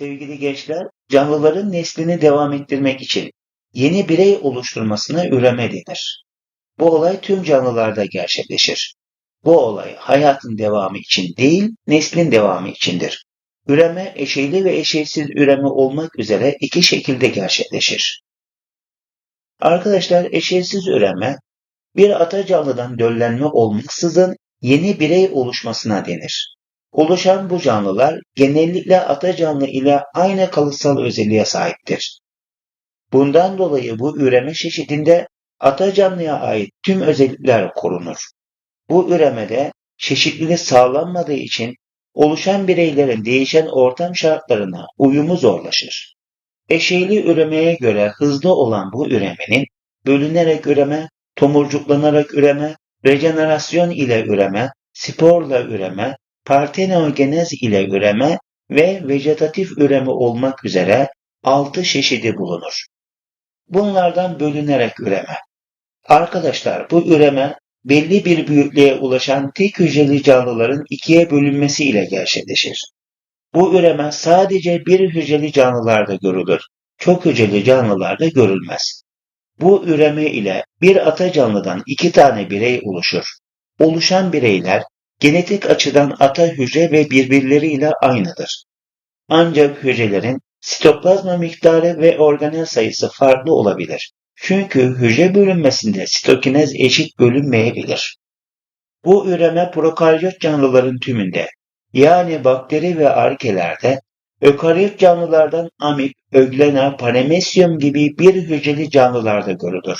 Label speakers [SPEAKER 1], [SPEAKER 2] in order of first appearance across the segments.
[SPEAKER 1] Sevgili gençler, canlıların neslini devam ettirmek için yeni birey oluşturmasına üreme denir. Bu olay tüm canlılarda gerçekleşir. Bu olay hayatın devamı için değil, neslin devamı içindir. Üreme eşeyli ve eşeysiz üreme olmak üzere iki şekilde gerçekleşir. Arkadaşlar eşeysiz üreme bir ata canlıdan döllenme olmaksızın yeni birey oluşmasına denir. Oluşan bu canlılar genellikle ata canlı ile aynı kalıtsal özelliğe sahiptir. Bundan dolayı bu üreme çeşidinde ata canlıya ait tüm özellikler korunur. Bu üremede çeşitlilik sağlanmadığı için oluşan bireylerin değişen ortam şartlarına uyumu zorlaşır. Eşeyli üremeye göre hızlı olan bu üremenin bölünerek üreme, tomurcuklanarak üreme, rejenerasyon ile üreme, sporla üreme, partenogenez ile üreme ve vejetatif üreme olmak üzere altı çeşidi bulunur. Bunlardan bölünerek üreme. Arkadaşlar bu üreme belli bir büyüklüğe ulaşan tek hücreli canlıların ikiye bölünmesi ile gerçekleşir. Bu üreme sadece bir hücreli canlılarda görülür. Çok hücreli canlılarda görülmez. Bu üreme ile bir ata canlıdan iki tane birey oluşur. Oluşan bireyler genetik açıdan ata hücre ve birbirleriyle aynıdır. Ancak hücrelerin sitoplazma miktarı ve organel sayısı farklı olabilir. Çünkü hücre bölünmesinde sitokinez eşit bölünmeyebilir. Bu üreme prokaryot canlıların tümünde yani bakteri ve arkelerde, ökaryot canlılardan amip, öglena, panemesyum gibi bir hücreli canlılarda görülür.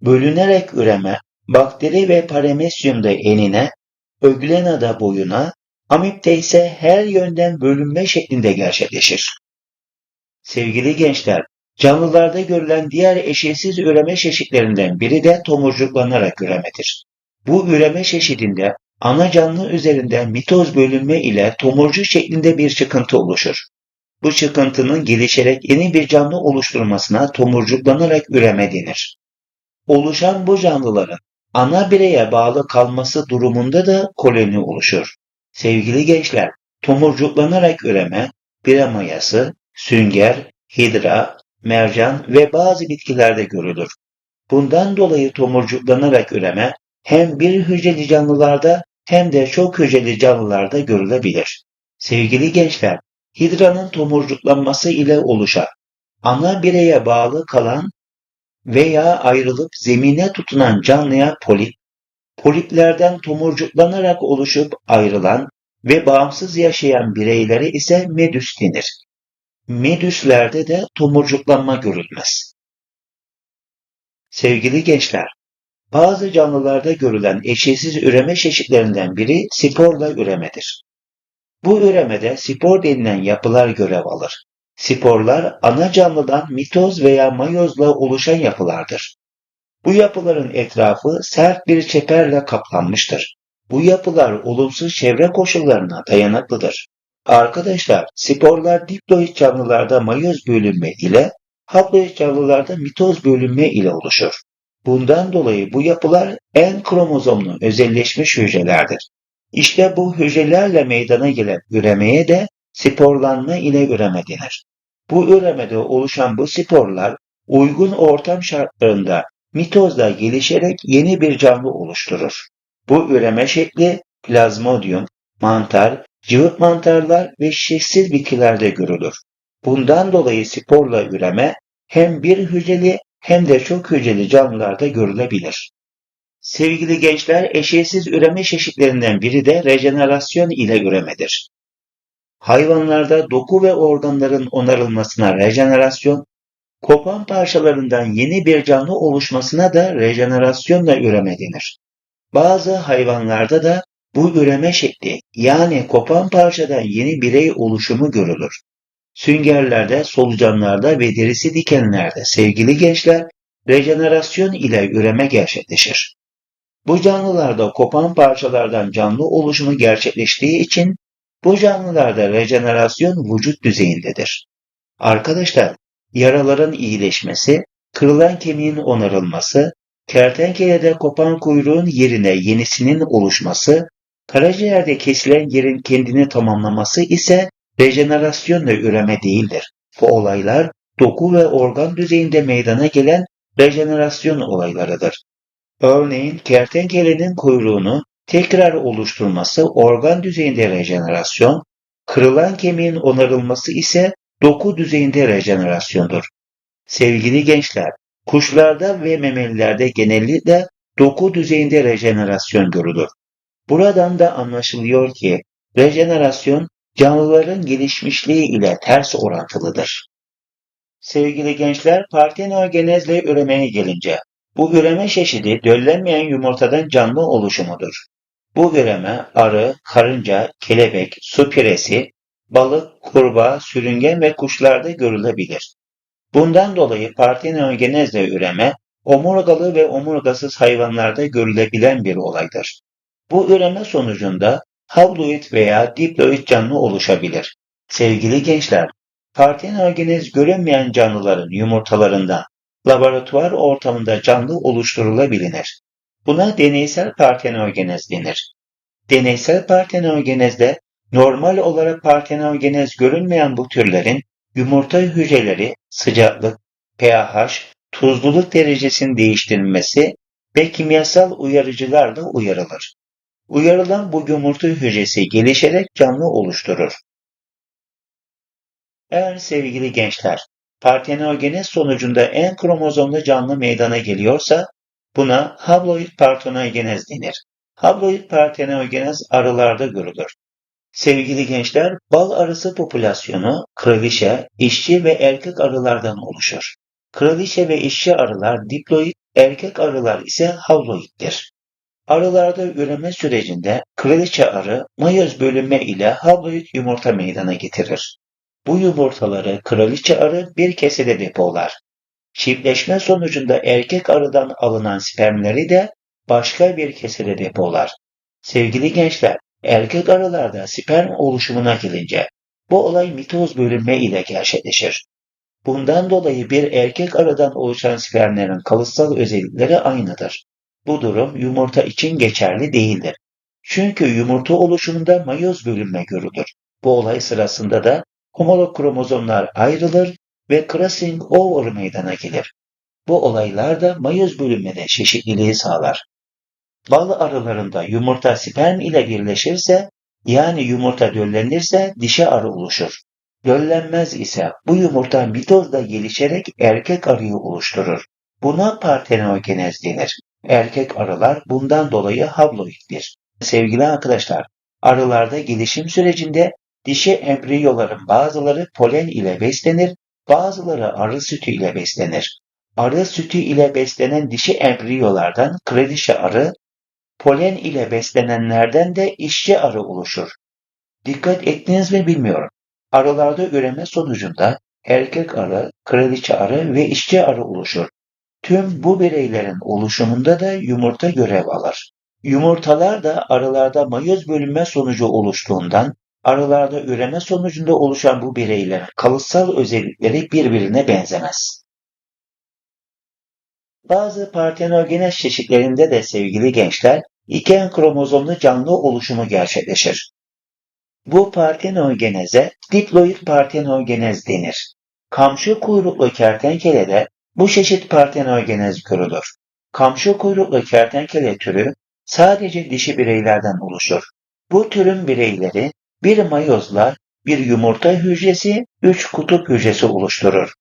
[SPEAKER 1] Bölünerek üreme bakteri ve panemesyumda enine, öglenada boyuna, amipte ise her yönden bölünme şeklinde gerçekleşir. Sevgili gençler, canlılarda görülen diğer eşeğsiz üreme çeşitlerinden biri de tomurcuklanarak üremedir. Bu üreme çeşidinde ana canlı üzerinde mitoz bölünme ile tomurcuk şeklinde bir çıkıntı oluşur. Bu çıkıntının gelişerek yeni bir canlı oluşturmasına tomurcuklanarak üreme denir. Oluşan bu canlıların ana bireye bağlı kalması durumunda da koloni oluşur. Sevgili gençler, tomurcuklanarak üreme, bire mayası, sünger, hidra, mercan ve bazı bitkilerde görülür. Bundan dolayı tomurcuklanarak üreme hem bir hücreli canlılarda hem de çok hücreli canlılarda görülebilir. Sevgili gençler, hidranın tomurcuklanması ile oluşan, ana bireye bağlı kalan veya ayrılıp zemine tutunan canlıya polip, poliplerden tomurcuklanarak oluşup ayrılan ve bağımsız yaşayan bireylere ise medüs denir. Medüslerde de tomurcuklanma görülmez. Sevgili gençler, bazı canlılarda görülen eşeğsiz üreme çeşitlerinden biri sporla üremedir. Bu üremede spor denilen yapılar görev alır. Sporlar ana canlıdan mitoz veya mayozla oluşan yapılardır. Bu yapıların etrafı sert bir çeperle kaplanmıştır. Bu yapılar olumsuz çevre koşullarına dayanıklıdır. Arkadaşlar, sporlar diploid canlılarda mayoz bölünme ile, haploid canlılarda mitoz bölünme ile oluşur. Bundan dolayı bu yapılar en kromozomlu özelleşmiş hücrelerdir. İşte bu hücrelerle meydana gelen üremeye de sporlanma ile üreme denir. Bu üremede oluşan bu sporlar uygun ortam şartlarında mitozda gelişerek yeni bir canlı oluşturur. Bu üreme şekli plazmodium, mantar, cıvık mantarlar ve şişsiz bitkilerde görülür. Bundan dolayı sporla üreme hem bir hücreli hem de çok hücreli canlılarda görülebilir. Sevgili gençler, eşeğsiz üreme çeşitlerinden biri de rejenerasyon ile üremedir. Hayvanlarda doku ve organların onarılmasına rejenerasyon, kopan parçalarından yeni bir canlı oluşmasına da rejenerasyonla üreme denir. Bazı hayvanlarda da bu üreme şekli yani kopan parçadan yeni birey oluşumu görülür. Süngerlerde, solucanlarda ve derisi dikenlerde sevgili gençler rejenerasyon ile üreme gerçekleşir. Bu canlılarda kopan parçalardan canlı oluşumu gerçekleştiği için bu canlılarda rejenerasyon vücut düzeyindedir. Arkadaşlar, yaraların iyileşmesi, kırılan kemiğin onarılması, kertenkelede kopan kuyruğun yerine yenisinin oluşması, karaciğerde kesilen yerin kendini tamamlaması ise rejenerasyonla üreme değildir. Bu olaylar doku ve organ düzeyinde meydana gelen rejenerasyon olaylarıdır. Örneğin kertenkelenin kuyruğunu tekrar oluşturması organ düzeyinde rejenerasyon, kırılan kemiğin onarılması ise doku düzeyinde rejenerasyondur. Sevgili gençler, kuşlarda ve memelilerde genellikle doku düzeyinde rejenerasyon görülür. Buradan da anlaşılıyor ki rejenerasyon canlıların gelişmişliği ile ters orantılıdır. Sevgili gençler, partenogenezle üremeye gelince, bu üreme çeşidi döllenmeyen yumurtadan canlı oluşumudur. Bu üreme arı, karınca, kelebek, su piresi, balık, kurbağa, sürüngen ve kuşlarda görülebilir. Bundan dolayı partenogenezle üreme, omurgalı ve omurgasız hayvanlarda görülebilen bir olaydır. Bu üreme sonucunda habloid veya diploid canlı oluşabilir. Sevgili gençler, partenogenez görünmeyen canlıların yumurtalarından laboratuvar ortamında canlı oluşturulabilir. Buna deneysel partenogenez denir. Deneysel partenogenezde normal olarak partenogenez görünmeyen bu türlerin yumurta hücreleri sıcaklık, pH, tuzluluk derecesinin değiştirilmesi ve kimyasal uyarıcılarla uyarılır. Uyarılan bu yumurta hücresi gelişerek canlı oluşturur. Eğer sevgili gençler, partenogenez sonucunda en kromozomlu canlı meydana geliyorsa buna habloid partenogenez denir. Habloid partenogenez arılarda görülür. Sevgili gençler, bal arısı popülasyonu kraliçe, işçi ve erkek arılardan oluşur. Kraliçe ve işçi arılar diploid, erkek arılar ise habloiddir. Arılarda üreme sürecinde kraliçe arı mayoz bölünme ile habloid yumurta meydana getirir. Bu yumurtaları kraliçe arı bir kesede depolar. Çiftleşme sonucunda erkek arıdan alınan spermleri de başka bir kesede depolar. Sevgili gençler, erkek arılarda sperm oluşumuna gelince bu olay mitoz bölünme ile gerçekleşir. Bundan dolayı bir erkek arıdan oluşan spermlerin kalıtsal özellikleri aynıdır. Bu durum yumurta için geçerli değildir. Çünkü yumurta oluşumunda mayoz bölünme görülür. Bu olay sırasında da homolog kromozomlar ayrılır ve crossing over meydana gelir. Bu olaylar da mayoz bölünmede çeşitliliği sağlar. Bal arılarında yumurta sperm ile birleşirse yani yumurta döllenirse dişi arı oluşur. Döllenmez ise bu yumurta mitozda gelişerek erkek arıyı oluşturur. Buna partenogenez denir. Erkek arılar bundan dolayı habloiddir. Sevgili arkadaşlar, arılarda gelişim sürecinde dişi embriyoların bazıları polen ile beslenir, bazıları arı sütü ile beslenir. Arı sütü ile beslenen dişi embriyolardan kraliçe arı, polen ile beslenenlerden de işçi arı oluşur. Dikkat ettiniz mi bilmiyorum. Arılarda üreme sonucunda erkek arı, kraliçe arı ve işçi arı oluşur. Tüm bu bireylerin oluşumunda da yumurta görev alır. Yumurtalar da arılarda mayoz bölünme sonucu oluştuğundan arılarda üreme sonucunda oluşan bu bireylerin kalıtsal özellikleri birbirine benzemez. Bazı partenogenez çeşitlerinde de sevgili gençler iki en kromozomlu canlı oluşumu gerçekleşir. Bu partenogeneze diploid partenogenez denir. Kamçı kuyruklu kertenkelede bu çeşit partenogenez görülür. Kamçı kuyruklu kertenkele türü sadece dişi bireylerden oluşur. Bu türün bireyleri bir mayozla bir yumurta hücresi, üç kutup hücresi oluşturur.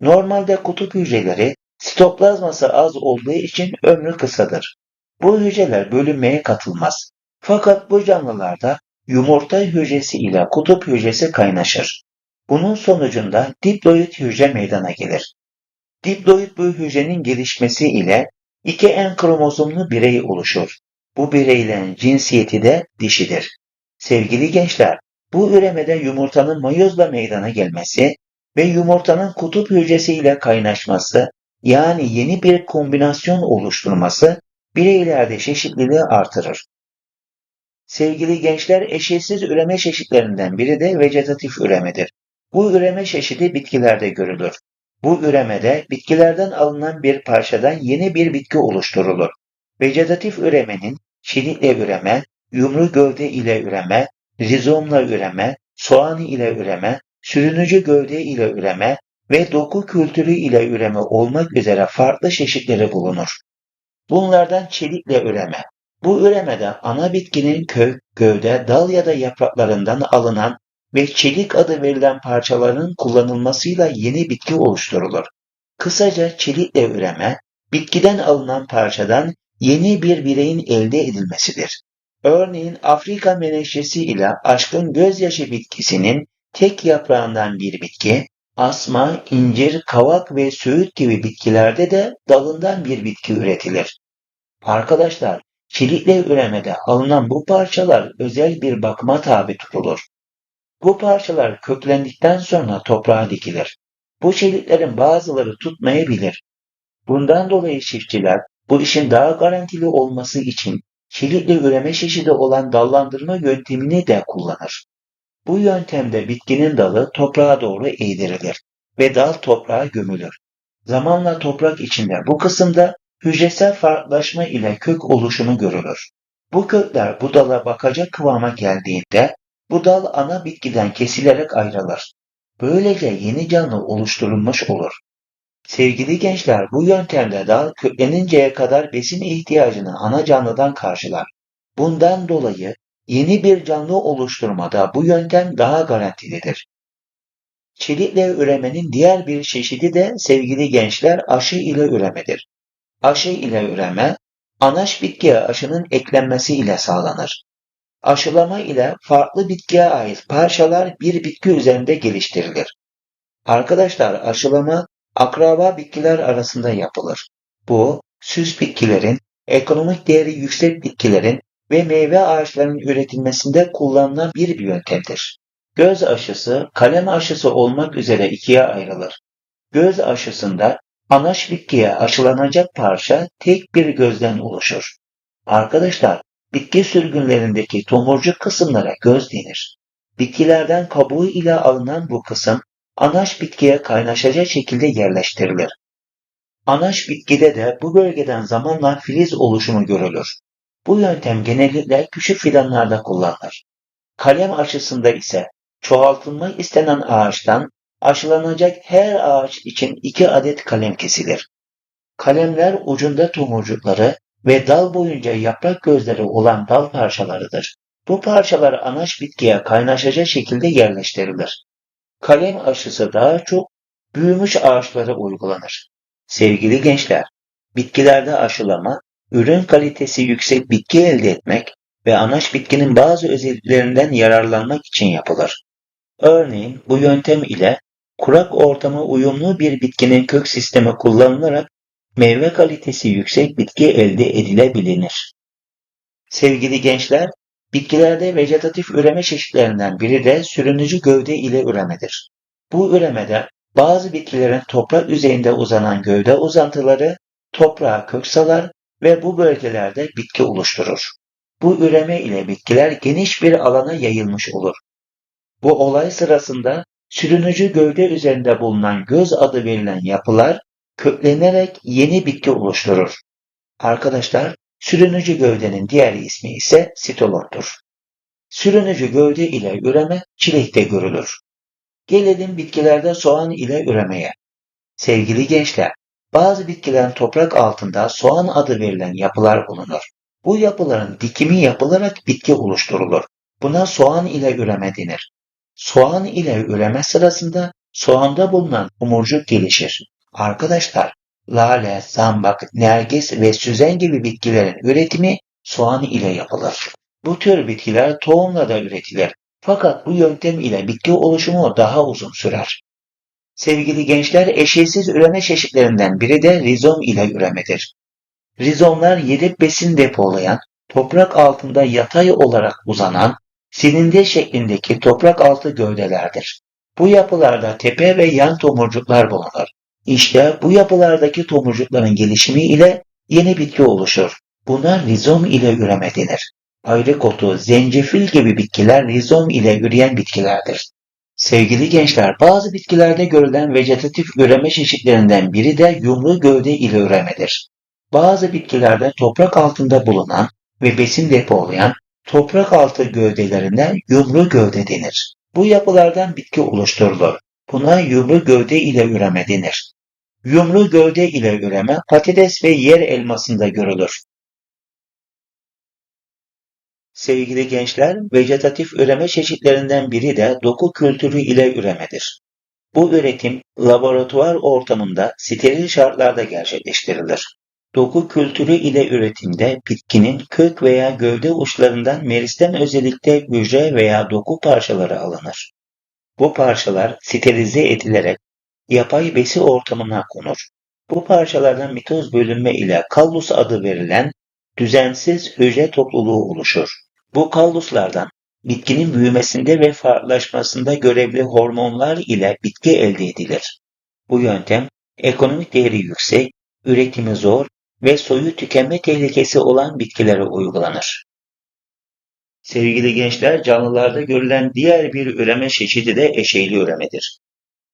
[SPEAKER 1] Normalde kutup hücreleri sitoplazması az olduğu için ömrü kısadır. Bu hücreler bölünmeye katılmaz. Fakat bu canlılarda yumurta hücresi ile kutup hücresi kaynaşır. Bunun sonucunda diploid hücre meydana gelir. Diploid bu hücrenin gelişmesi ile iki en kromozomlu birey oluşur. Bu bireylerin cinsiyeti de dişidir. Sevgili gençler, bu üremede yumurtanın mayozla meydana gelmesi ve yumurtanın kutup hücresiyle kaynaşması yani yeni bir kombinasyon oluşturması bireylerde çeşitliliği artırır. Sevgili gençler, eşitsiz üreme çeşitlerinden biri de vegetatif üremedir. Bu üreme çeşidi bitkilerde görülür. Bu üremede bitkilerden alınan bir parçadan yeni bir bitki oluşturulur. Vegetatif üremenin çelikle üreme, yumru gövde ile üreme, rizomla üreme, soğan ile üreme, sürünücü gövde ile üreme ve doku kültürü ile üreme olmak üzere farklı çeşitleri bulunur. Bunlardan çelikle üreme. Bu üremede ana bitkinin kök, gövde, dal ya da yapraklarından alınan ve çelik adı verilen parçaların kullanılmasıyla yeni bitki oluşturulur. Kısaca çelikle üreme, bitkiden alınan parçadan yeni bir bireyin elde edilmesidir. Örneğin Afrika menekşesi ile aşkın gözyaşı bitkisinin tek yaprağından bir bitki, asma, incir, kavak ve söğüt gibi bitkilerde de dalından bir bitki üretilir. Arkadaşlar, çelikle üremede alınan bu parçalar özel bir bakıma tabi tutulur. Bu parçalar köklendikten sonra toprağa dikilir. Bu çeliklerin bazıları tutmayabilir. Bundan dolayı çiftçiler bu işin daha garantili olması için çelikle üreme çeşidi olan dallandırma yöntemini de kullanır. Bu yöntemde bitkinin dalı toprağa doğru eğdirilir ve dal toprağa gömülür. Zamanla toprak içinde bu kısımda hücresel farklılaşma ile kök oluşumu görülür. Bu kökler bu dala bakacak kıvama geldiğinde bu dal ana bitkiden kesilerek ayrılır. Böylece yeni canlı oluşturulmuş olur. Sevgili gençler bu yöntemde dal kökleninceye kadar besin ihtiyacını ana canlıdan karşılar. Bundan dolayı yeni bir canlı oluşturmada bu yöntem daha garantilidir. Çelikle üremenin diğer bir çeşidi de sevgili gençler aşı ile üremedir. Aşı ile üreme, anaç bitkiye aşının eklenmesi ile sağlanır. Aşılama ile farklı bitkiye ait parçalar bir bitki üzerinde geliştirilir. Arkadaşlar aşılama akraba bitkiler arasında yapılır. Bu süs bitkilerin, ekonomik değeri yüksek bitkilerin ve meyve ağaçlarının üretilmesinde kullanılan bir yöntemdir. Göz aşısı, kalem aşısı olmak üzere ikiye ayrılır. Göz aşısında anaç bitkiye aşılanacak parça tek bir gözden oluşur. Arkadaşlar, bitki sürgünlerindeki tomurcuk kısımlara göz denir. Bitkilerden kabuğu ile alınan bu kısım anaç bitkiye kaynaşacak şekilde yerleştirilir. Anaç bitkide de bu bölgeden zamanla filiz oluşumu görülür. Bu yöntem genellikle küçük fidanlarda kullanılır. Kalem aşısında ise çoğaltılmak istenen ağaçtan aşılanacak her ağaç için iki adet kalem kesilir. Kalemler ucunda tomurcukları ve dal boyunca yaprak gözleri olan dal parçalarıdır. Bu parçalar anaç bitkiye kaynaşacak şekilde yerleştirilir. Kalem aşısı daha çok büyümüş ağaçlara uygulanır. Sevgili gençler, bitkilerde aşılama, ürün kalitesi yüksek bitki elde etmek ve anaç bitkinin bazı özelliklerinden yararlanmak için yapılır. Örneğin bu yöntem ile kurak ortama uyumlu bir bitkinin kök sistemi kullanılarak meyve kalitesi yüksek bitki elde edilebilir. Sevgili gençler, bitkilerde vejetatif üreme çeşitlerinden biri de sürünücü gövde ile üremedir. Bu üremede bazı bitkilerin toprak yüzeyinde uzanan gövde uzantıları toprağa kök salar ve bu bölgelerde bitki oluşturur. Bu üreme ile bitkiler geniş bir alana yayılmış olur. Bu olay sırasında sürünücü gövde üzerinde bulunan göz adı verilen yapılar köklenerek yeni bitki oluşturur. Arkadaşlar, sürünücü gövdenin diğer ismi ise sitologdur. Sürünücü gövde ile üreme çilekte görülür. Gelelim bitkilerde soğan ile üremeye. Sevgili gençler, bazı bitkilerin toprak altında soğan adı verilen yapılar bulunur. Bu yapıların dikimi yapılarak bitki oluşturulur. Buna soğan ile üreme denir. Soğan ile üreme sırasında soğanda bulunan tomurcuk gelişir. Arkadaşlar, lale, zambak, nergis ve süzen gibi bitkilerin üretimi soğan ile yapılır. Bu tür bitkiler tohumla da üretilir. Fakat bu yöntem ile bitki oluşumu daha uzun sürer. Sevgili gençler, eşeğsiz üreme çeşitlerinden biri de rizom ile üremedir. Rizomlar yedek besin depolayan, toprak altında yatay olarak uzanan, silindir şeklindeki toprak altı gövdelerdir. Bu yapılarda tepe ve yan tomurcuklar bulunur. İşte bu yapılardaki tomurcukların gelişimi ile yeni bitki oluşur. Buna rizom ile üreme denir. Ayrık otu, zencefil gibi bitkiler rizom ile üreyen bitkilerdir. Sevgili gençler, bazı bitkilerde görülen vejetatif üreme çeşitlerinden biri de yumru gövde ile üremedir. Bazı bitkilerde toprak altında bulunan ve besin depolayan toprak altı gövdelerine yumru gövde denir. Bu yapılardan bitki oluşturulur. Buna yumru gövde ile üreme denir. Yumru gövde ile üreme patates ve yer elmasında görülür. Sevgili gençler, vejetatif üreme çeşitlerinden biri de doku kültürü ile üremedir. Bu üretim laboratuvar ortamında steril şartlarda gerçekleştirilir. Doku kültürü ile üretimde bitkinin kök veya gövde uçlarından meristem özellikle hücre veya doku parçaları alınır. Bu parçalar sterilize edilerek yapay besi ortamına konur. Bu parçalardan mitoz bölünme ile kallus adı verilen düzensiz hücre topluluğu oluşur. Bu kalluslardan bitkinin büyümesinde ve farklılaşmasında görevli hormonlar ile bitki elde edilir. Bu yöntem ekonomik değeri yüksek, üretimi zor ve soyu tükenme tehlikesi olan bitkilere uygulanır. Sevgili gençler, canlılarda görülen diğer bir üreme çeşidi de eşeyli üremedir.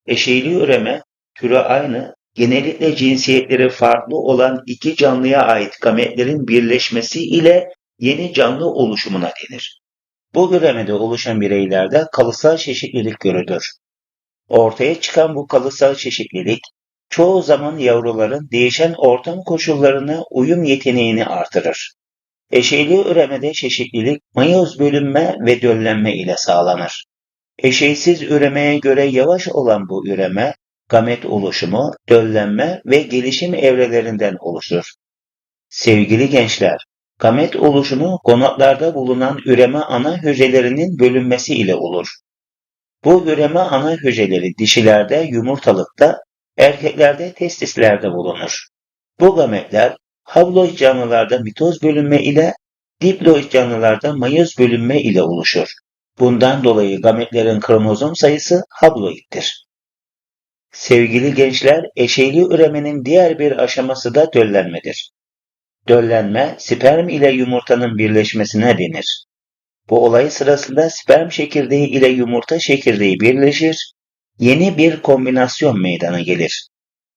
[SPEAKER 1] Eşeyli üreme, türü aynı, genellikle cinsiyetleri farklı olan iki canlıya ait gametlerin birleşmesi ile yeni canlı oluşumuna denir. Bu üremede oluşan bireylerde kalıtsal çeşitlilik görülür. Ortaya çıkan bu kalıtsal çeşitlilik, çoğu zaman yavruların değişen ortam koşullarına uyum yeteneğini artırır. Eşeyli üremede çeşitlilik mayoz bölünme ve döllenme ile sağlanır. Eşeysiz üremeye göre yavaş olan bu üreme, gamet oluşumu, döllenme ve gelişim evrelerinden oluşur. Sevgili gençler, gamet oluşumu gonatlarda bulunan üreme ana hücrelerinin bölünmesi ile olur. Bu üreme ana hücreleri dişilerde yumurtalıkta, erkeklerde testislerde bulunur. Bu gametler habloid canlılarda mitoz bölünme ile diploid canlılarda mayoz bölünme ile oluşur. Bundan dolayı gametlerin kromozom sayısı habloittir. Sevgili gençler, eşeyli üremenin diğer bir aşaması da döllenmedir. Döllenme, sperm ile yumurtanın birleşmesine denir. Bu olay sırasında sperm çekirdeği ile yumurta çekirdeği birleşir, yeni bir kombinasyon meydana gelir.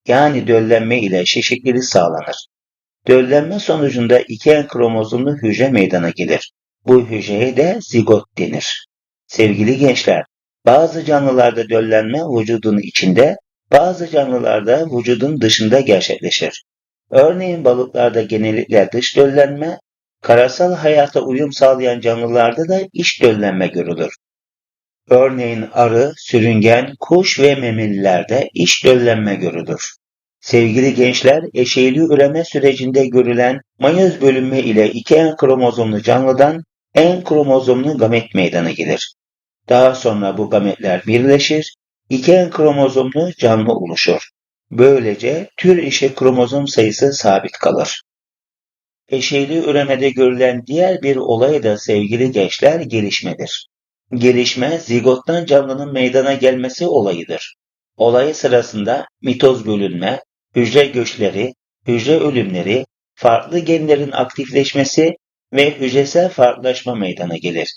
[SPEAKER 1] Yani döllenme ile şişiklilik sağlanır. Döllenme sonucunda iki en kromozomlu hücre meydana gelir. Bu hücreye de zigot denir. Sevgili gençler, bazı canlılarda döllenme vücudun içinde, bazı canlılarda vücudun dışında gerçekleşir. Örneğin balıklarda genellikle dış döllenme, karasal hayata uyum sağlayan canlılarda da iç döllenme görülür. Örneğin arı, sürüngen, kuş ve memelilerde iç döllenme görülür. Sevgili gençler, eşeyli üreme sürecinde görülen mayoz bölünme ile iki en kromozomlu canlıdan en kromozomlu gamet meydana gelir. Daha sonra bu gametler birleşir, iki kromozomlu canlı oluşur. Böylece tür işi kromozom sayısı sabit kalır. Eşeyli üremede görülen diğer bir olay da sevgili gençler gelişmedir. Gelişme zigottan canlının meydana gelmesi olayıdır. Olay sırasında mitoz bölünme, hücre göçleri, hücre ölümleri, farklı genlerin aktifleşmesi ve hücresel farklılaşma meydana gelir.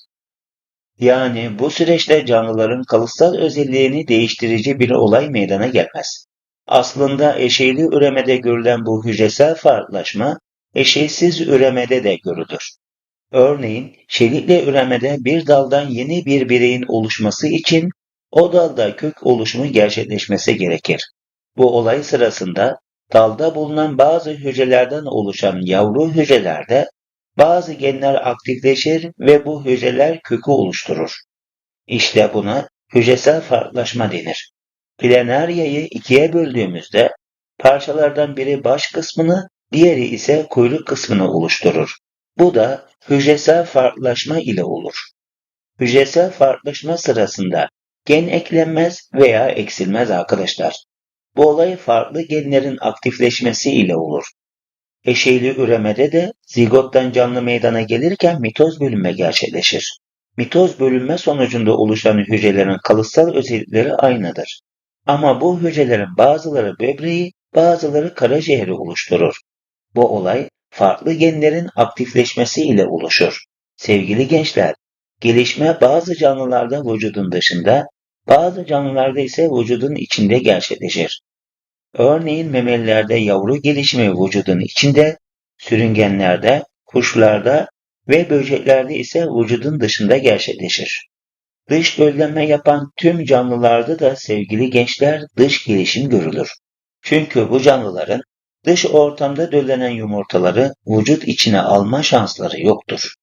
[SPEAKER 1] Yani bu süreçte canlıların kalıtsal özelliğini değiştirici bir olay meydana gelmez. Aslında eşeyli üremede görülen bu hücresel farklılaşma eşeysiz üremede de görülür. Örneğin çelikle üremede bir daldan yeni bir bireyin oluşması için o dalda kök oluşumu gerçekleşmesi gerekir. Bu olay sırasında dalda bulunan bazı hücrelerden oluşan yavru hücrelerde bazı genler aktifleşir ve bu hücreler kökü oluşturur. İşte buna hücresel farklılaşma denir. Planaryayı ikiye böldüğümüzde parçalardan biri baş kısmını, diğeri ise kuyruk kısmını oluşturur. Bu da hücresel farklılaşma ile olur. Hücresel farklılaşma sırasında gen eklenmez veya eksilmez arkadaşlar. Bu olay farklı genlerin aktifleşmesi ile olur. Eşeyli üremede de zigottan canlı meydana gelirken mitoz bölünme gerçekleşir. Mitoz bölünme sonucunda oluşan hücrelerin kalıtsal özellikleri aynıdır. Ama bu hücrelerin bazıları böbreği, bazıları karaciğeri oluşturur. Bu olay farklı genlerin aktifleşmesi ile oluşur. Sevgili gençler, gelişme bazı canlılarda vücudun dışında, bazı canlılarda ise vücudun içinde gerçekleşir. Örneğin memelilerde yavru gelişimi vücudun içinde, sürüngenlerde, kuşlarda ve böceklerde ise vücudun dışında gerçekleşir. Dış döllenme yapan tüm canlılarda da sevgili gençler dış gelişim görülür. Çünkü bu canlıların dış ortamda döllenen yumurtaları vücut içine alma şansları yoktur.